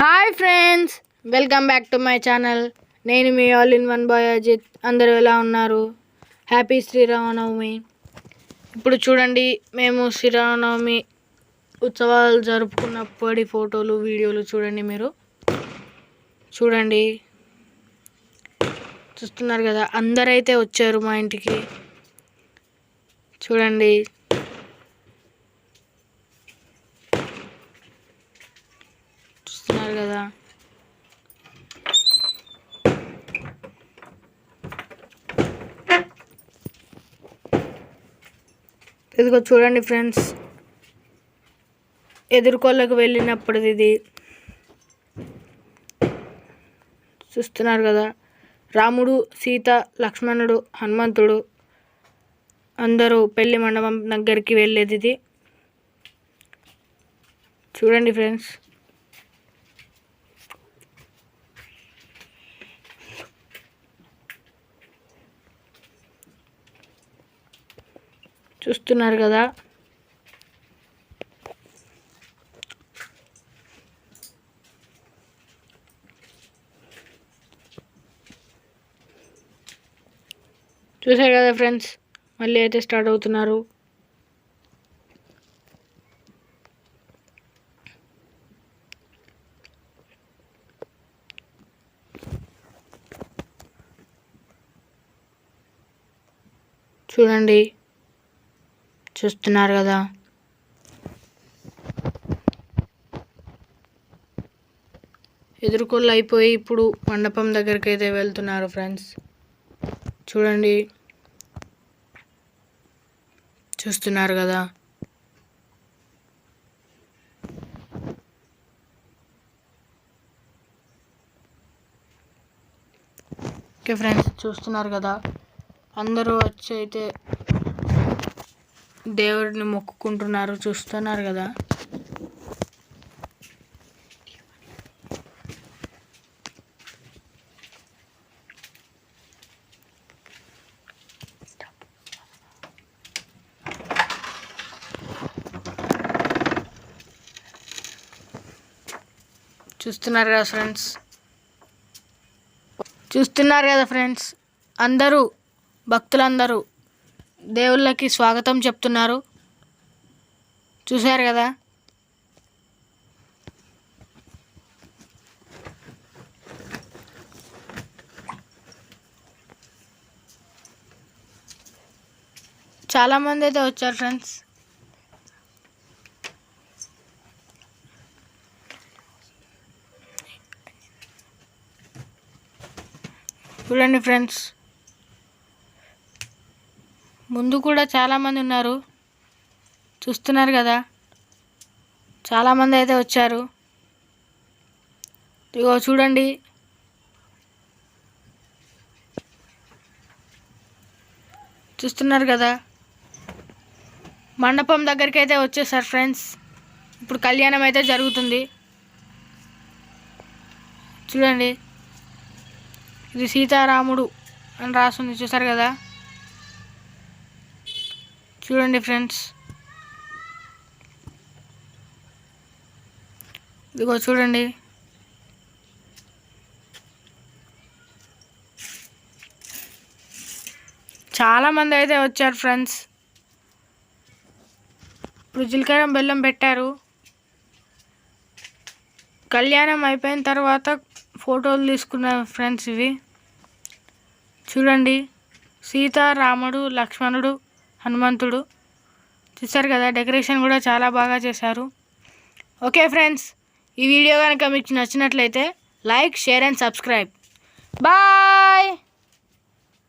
Hi friends welcome back to my channel. నేను మీ all in one boy Ajith. అందరూ ఎలా ఉన్నారు? హ్యాపీ శ్రీరామనవమి. ఇప్పుడు చూడండి మేము శ్రీరామనవమి ఉత్సవాలు జరుపుకున్నప్పటి ఫోటోలు వీడియోలు చూడండి మీరు. చూడండి. చూస్తున్నారు కదా అందరైతే వచ్చారు మా ఇంటికి. చూడండి చూస్తున్నారు కదా ఇదిగో చూడండి ఫ్రెండ్స్. ఎదుర్కోళ్ళకు వెళ్ళినప్పుడు ఇది చూస్తున్నారు కదా. రాముడు సీత లక్ష్మణుడు హనుమంతుడు అందరూ పెళ్ళి మండపం దగ్గరికి వెళ్ళేది ఇది. చూడండి ఫ్రెండ్స్. చూస్తున్నారు కదా. చూసారు కదా ఫ్రెండ్స్ మళ్ళీ అయితే స్టార్ట్ అవుతున్నారు. చూడండి. చూస్తున్నారు కదా. ఎదుర్కొల్లు అయిపోయి ఇప్పుడు మండపం దగ్గరికి అయితే వెళ్తున్నారు ఫ్రెండ్స్. చూడండి. చూస్తున్నారు కదా. ఓకే ఫ్రెండ్స్ చూస్తున్నారు కదా. అందరూ వచ్చి అయితే దేవుడిని మొక్కుకుంటున్నారు చూస్తున్నారు కదా. చూస్తున్నారు కదా ఫ్రెండ్స్? చూస్తున్నారు కదా ఫ్రెండ్స్? అందరూ భక్తులందరూ దేవుళ్ళకి స్వాగతం చెప్తున్నారు. చూశారు కదా? చాలామంది అయితే వచ్చారు ఫ్రెండ్స్. చూడండి ఫ్రెండ్స్. ముందు కూడా చాలామంది ఉన్నారు. చూస్తున్నారు కదా. చాలామంది అయితే వచ్చారు. ఇగో చూడండి. చూస్తున్నారు కదా. మండపం దగ్గరికి అయితే వచ్చేసారు ఫ్రెండ్స్. ఇప్పుడు కళ్యాణం అయితే జరుగుతుంది. చూడండి. ఇది సీతారాముడు అని రాస్తుంది చూసారు కదా. చూడండి ఫ్రెండ్స్. ఇదిగో చూడండి. చాలామంది అయితే వచ్చారు ఫ్రెండ్స్. ఇప్పుడు జీలకర్ర బెల్లం పెట్టారు. కళ్యాణం అయిపోయిన తర్వాత ఫోటోలు తీసుకున్న ఫ్రెండ్స్ ఇవి. చూడండి. సీత రాముడు లక్ష్మణుడు హనుమంతుడు. చూసారు కదా డెకరేషన్ కూడా చాలా బాగా చేశారు. ఓకే ఫ్రెండ్స్ ఈ వీడియో కనుక మీకు నచ్చినట్లయితే like share and subscribe. Bye!